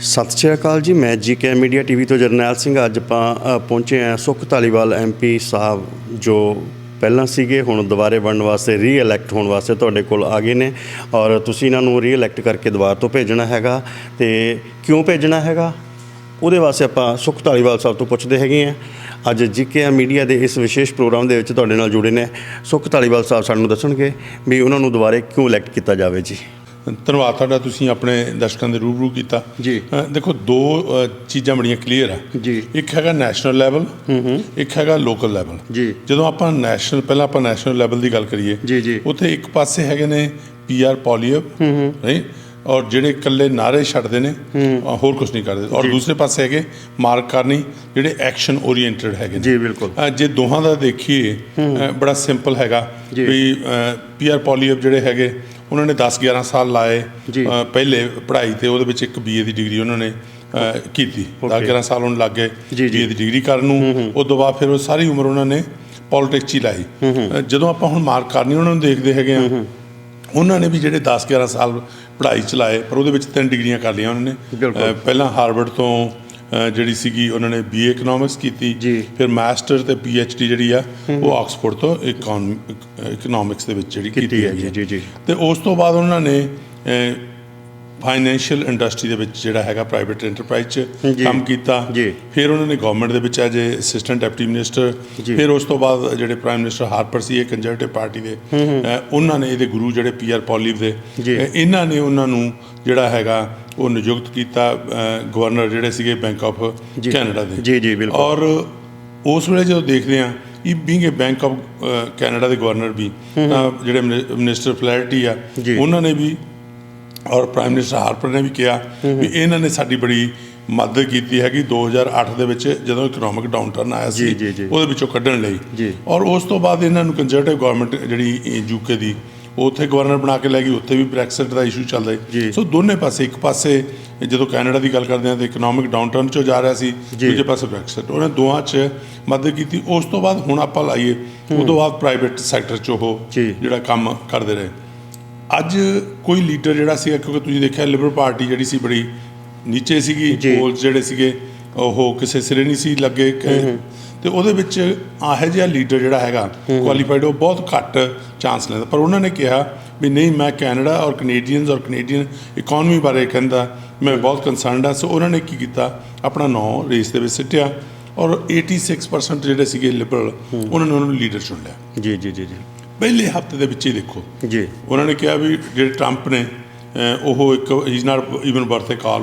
ਸਤਿ ਸ਼੍ਰੀ ਅਕਾਲ ਜੀ, ਮੈਂ ਜੀਕੇ ਮੀਡੀਆ ਟੀਵੀ ਤੋਂ ਜਰਨੈਲ ਸਿੰਘ। ਅੱਜ ਆਪਾਂ ਪਹੁੰਚੇ ਹਾਂ ਸੁਖ ਧਾਲੀਵਾਲ ਐਮਪੀ ਸਾਹਿਬ, ਜੋ ਪਹਿਲਾਂ ਸੀਗੇ, ਹੁਣ ਦੁਬਾਰੇ ਬਣਨ ਵਾਸਤੇ ਰੀਇਲੈਕਟ ਹੋਣ ਵਾਸਤੇ ਤੁਹਾਡੇ ਕੋਲ ਆ ਗਏ ਨੇ। ਔਰ ਤੁਸੀਂ ਇਹਨਾਂ ਨੂੰ ਰੀਇਲੈਕਟ ਕਰਕੇ ਦੁਬਾਰਾ ਤੋਂ ਭੇਜਣਾ ਹੈਗਾ। ਤੇ ਕਿਉਂ ਭੇਜਣਾ ਹੈਗਾ? ਉਹਦੇ ਵਾਸਤੇ ਆਪਾਂ ਸੁਖ ਧਾਲੀਵਾਲ ਸਾਹਿਬ ਤੋਂ ਪੁੱਛਦੇ ਹੈਗੇ ਆ ਅੱਜ ਜੀਕੇ ਮੀਡੀਆ ਦੇ ਇਸ ਵਿਸ਼ੇਸ਼ ਪ੍ਰੋਗਰਾਮ ਦੇ ਵਿੱਚ ਤੁਹਾਡੇ ਨਾਲ ਜੁੜੇ ਨੇ। ਸੁਖ ਧਾਲੀਵਾਲ ਸਾਹਿਬ ਸਾਨੂੰ ਦੱਸਣਗੇ ਵੀ ਉਹਨਾਂ ਨੂੰ ਦੁਬਾਰੇ ਕਿਉਂ ਇਲੈਕਟ ਕੀਤਾ ਜਾਵੇ ਜੀ। ਧੰਨਵਾਦ ਤੁਹਾਡਾ ਤੁਸੀਂ ਆਪਣੇ ਦਰਸ਼ਕਾਂ ਦੇ ਰੂਬਰੂ ਕੀਤਾ ਜੀ। ਦੇਖੋ ਦੋ ਚੀਜ਼ਾਂ ਬੜੀਆਂ ਕਲੀਅਰ ਆ ਜੀ। ਇੱਕ ਹੈਗਾ ਨੈਸ਼ਨਲ ਲੈਵਲ ਇੱਕ ਹੈਗਾ ਲੋਕਲ ਲੈਵਲ ਜੀ। ਜਦੋਂ ਆਪਾਂ ਨੈਸ਼ਨਲ ਪਹਿਲਾਂ ਆਪਾਂ ਨੈਸ਼ਨਲ ਲੈਵਲ ਦੀ ਗੱਲ ਕਰੀਏ ਜੀ, ਜੀ। ਉੱਥੇ ਇੱਕ ਪਾਸੇ ਹੈਗੇ ਨੇ ਪੀਆਰ ਪੋਲੀਅਬ ਨਹੀਂ ਔਰ ਜਿਹੜੇ ਇਕੱਲੇ ਨਾਰੇ ਛੱਡਦੇ ਨੇ ਹੋਰ ਕੁਝ ਨਹੀਂ ਕਰਦੇ ਔਰ ਦੂਸਰੇ ਪਾਸੇ ਹੈਗੇ ਮਾਰਕ ਕਰਨੀ ਜਿਹੜੇ ਐਕਸ਼ਨ ਓਰੀਐਂਟਡ ਹੈਗੇ ਜੀ, ਬਿਲਕੁਲ। ਜੇ ਦੋਹਾਂ ਦਾ ਦੇਖੀਏ ਬੜਾ ਸਿੰਪਲ ਹੈਗਾ। ਵੀ ਪੀਆਰ ਪੋਲੀਅਬ ਜਿਹੜੇ ਹੈਗੇ ਉਹਨਾਂ ਨੇ 10 11 ਸਾਲ ਲਾਏ ਪਹਿਲੇ ਪੜ੍ਹਾਈ ਤੇ ਉਹਦੇ ਵਿੱਚ ਇੱਕ ਬੀਏ ਦੀ ਡਿਗਰੀ ਉਹਨਾਂ ਨੇ ਕੀਤੀ। 10 Okay. 11 ਸਾਲ ਉਹਨਾਂ ਲੱਗੇ। ਬੀਏ ਦੀ ਡਿਗਰੀ ਕਰਨ ਨੂੰ। ਉਸ ਤੋਂ ਬਾਅਦ ਫਿਰ ਉਹ ਸਾਰੀ ਉਮਰ ਉਹਨਾਂ ਨੇ ਪੋਲਿਟਿਕਸ 'ਚ ਹੀ ਲਾਈ। ਜਦੋਂ ਆਪਾਂ ਹੁਣ ਮਾਰਕ ਕਰਨੀ ਉਹਨਾਂ ਨੂੰ ਦੇਖਦੇ ਹੈਗੇ ਆ ਉਹਨਾਂ ਨੇ ਵੀ ਜਿਹੜੇ 10 11 ਸਾਲ ਪੜ੍ਹਾਈ ਚਲਾਏ ਪਰ ਉਹਦੇ ਵਿੱਚ ਤਿੰਨ ਡਿਗਰੀਆਂ ਕਰ ਲਈਆਂ ਉਹਨਾਂ ਨੇ। ਪਹਿਲਾਂ ਹਾਰਵਰਡ ਤੋਂ ਜਿਹੜੀ ਸੀਗੀ ਉਹਨਾਂ ਨੇ ਬੀਏ ਇਕਨੋਮਿਕਸ ਕੀਤੀ। ਫਿਰ ਮਾਸਟਰ ਤੇ ਪੀਐਚਡੀ ਜਿਹੜੀ ਆ ਉਹ ਆਕਸਫੋਰਡ ਤੋਂ ਇਕਨੋਮਿਕਸ ਦੇ ਵਿੱਚ ਜਿਹੜੀ ਕੀਤੀ ਹੈ ਜੀ, ਜੀ। ਤੇ ਉਸ ਤੋਂ ਬਾਅਦ ਉਹਨਾਂ ਨੇ ਫਾਈਨੈਂਸ਼ੀਅਲ ਇੰਡਸਟਰੀ ਦੇ ਵਿੱਚ ਜਿਹੜਾ ਹੈਗਾ ਪ੍ਰਾਈਵੇਟ ਐਂਟਰਪ੍ਰਾਈਜ਼ 'ਚ। ਕੰਮ ਕੀਤਾ। ਫਿਰ ਉਹਨਾਂ ਨੇ ਗਵਰਨਮੈਂਟ ਦੇ ਵਿੱਚ ਐਜ ਅਸਿਸਟੈਂਟ ਡਿਪਟੀ ਮਿਨਿਸਟਰ। ਫਿਰ ਉਸ ਤੋਂ ਬਾਅਦ ਜਿਹੜੇ ਪ੍ਰਾਈਮ ਮਿਨਿਸਟਰ ਹਾਰਪਰ ਸੀ ਇਹ ਕੰਜ਼ਰਵੇਟਿਵ ਪਾਰਟੀ ਦੇ ਉਹਨਾਂ ਨੇ ਇਹਦੇ ਗੁਰੂ ਜਿਹੜੇ ਪੀਆਰ ਪੋਲੀਵ ਦੇ ਇਹਨਾਂ ਨੇ ਉਹਨਾਂ ਨੂੰ ਜਿਹੜਾ ਹੈਗਾ ਉਹ ਨਿਯੁਕਤ ਕੀਤਾ ਗਵਰਨਰ ਜਿਹੜੇ ਸੀਗੇ ਬੈਂਕ ਆਫ। ਕੈਨੇਡਾ ਦੇ ਜੀ, ਜੀ, ਬਿਲਕੁਲ। ਔਰ ਉਸ ਵੇਲੇ ਜਦੋਂ ਦੇਖਦੇ ਆ ਇਹ being a bank of Canada ਦੇ ਗਵਰਨਰ ਵੀ ਜਿਹੜੇ ਮਿਨਿਸਟਰ ਫਲੈਰਿਟੀ ਆ। ਉਹਨਾਂ ਨੇ ਵੀ ਔਰ ਪ੍ਰਾਈਮ ਮਿਨਿਸਟਰ ਹਾਰਪਰ ਨੇ ਵੀ ਕਿਹਾ ਵੀ ਇਹਨਾਂ ਨੇ ਸਾਡੀ ਬੜੀ ਮਦਦ ਕੀਤੀ ਹੈਗੀ 2008 ਦੇ ਵਿੱਚ ਜਦੋਂ ਇਕਨੋਮਿਕ ਡਾਊਨਟਰਨ ਆਇਆ ਜੀ, ਸੀ। ਉਹਦੇ ਵਿੱਚੋਂ ਕੱਢਣ ਲਈ। ਔਰ ਉਸ ਤੋਂ ਬਾਅਦ ਇਹਨਾਂ ਨੂੰ ਕੰਜ਼ਰਵੇਟਿਵ ਗਵਰਨਮੈਂਟ ਜਿਹੜੀ ਯੂਕੇ ਦੀ ਉਹ ਉੱਥੇ ਗਵਰਨਰ ਬਣਾ ਕੇ ਲੈ ਗਈ ਉੱਥੇ ਵੀ ਬ੍ਰੈਕਸਿਟ ਦਾ ਇਸ਼ੂ ਚੱਲਦਾ ਜੀ। ਸੀ ਦੋਨੇ ਪਾਸੇ ਇੱਕ ਪਾਸੇ ਜਦੋਂ ਕੈਨੇਡਾ ਦੀ ਗੱਲ ਕਰਦੇ ਹਾਂ ਤਾਂ ਇਕਨੋਮਿਕ ਡਾਊਨਟਰਨ ਚੋਂ ਜਾ ਰਿਹਾ ਸੀ। ਦੂਜੇ ਪਾਸੇ ਬ੍ਰੈਕਸਿਟ ਉਹਨੇ ਦੋਹਾਂ 'ਚ ਮਦਦ ਕੀਤੀ ਉਸ ਤੋਂ ਬਾਅਦ ਹੁਣ ਆਪਾਂ ਲਾਈਏ ਤੋਂ ਬਾਅਦ ਪ੍ਰਾਈਵੇਟ ਸੈਕਟਰ 'ਚ ਉਹ। ਜਿਹੜਾ ਕੰਮ ਕਰਦੇ ਰਹੇ ਅੱਜ ਕੋਈ ਲੀਡਰ ਜਿਹੜਾ ਸੀਗਾ ਕਿਉਂਕਿ ਤੁਸੀਂ ਦੇਖਿਆ ਲਿਬਰਲ ਪਾਰਟੀ ਜਿਹੜੀ ਸੀ ਬੜੀ ਨੀਚੇ ਸੀਗੀ ਜੀ। ਪੋਲਸ ਜਿਹੜੇ ਸੀਗੇ ਉਹ ਕਿਸੇ ਸਿਰੇ ਨਹੀਂ ਸੀ ਲੱਗੇ ਤੇ ਉਹਦੇ ਵਿੱਚ ਆਹੇ ਜਿਹਾ ਲੀਡਰ ਜਿਹੜਾ ਹੈਗਾ ਕੁਆਲੀਫਾਈਡ ਉਹ ਬਹੁਤ ਘੱਟ ਚਾਂਸ ਲੈਂਦਾ। ਪਰ ਉਹਨਾਂ ਨੇ ਕਿਹਾ ਵੀ ਨਹੀਂ ਮੈਂ ਕੈਨੇਡਾ ਔਰ ਕੈਨੇਡੀਅਨਸ ਔਰ ਕੈਨੇਡੀਅਨ ਇਕਨੋਮੀ ਬਾਰੇ ਕਹਿੰਦਾ ਮੈਂ ਬਹੁਤ ਕੰਸਰਨਡ ਆ ਸੋ ਉਹਨਾਂ ਨੇ ਕੀ ਕੀਤਾ? ਆਪਣਾ ਨਾਂ ਰੇਸ ਦੇ ਵਿੱਚ ਸਿੱਟਿਆ ਔਰ 86% ਜਿਹੜੇ ਸੀਗੇ ਲਿਬਰਲ ਉਹਨਾਂ ਨੇ ਉਹਨਾਂ ਨੂੰ ਲੀਡਰ ਚੁਣ ਲਿਆ। ਜੀ ਜੀ ਜੀ ਜੀ। ਪਹਿਲੇ ਹਫ਼ਤੇ ਦੇ ਵਿੱਚ ਹੀ ਦੇਖੋ। ਜੀ। ਉਹਨਾਂ ਨੇ ਕਿਹਾ ਵੀ ਜਿਹੜੇ ਟਰੰਪ ਨੇ ਉਹ ਇੱਕ ਹੀ is not even worth a call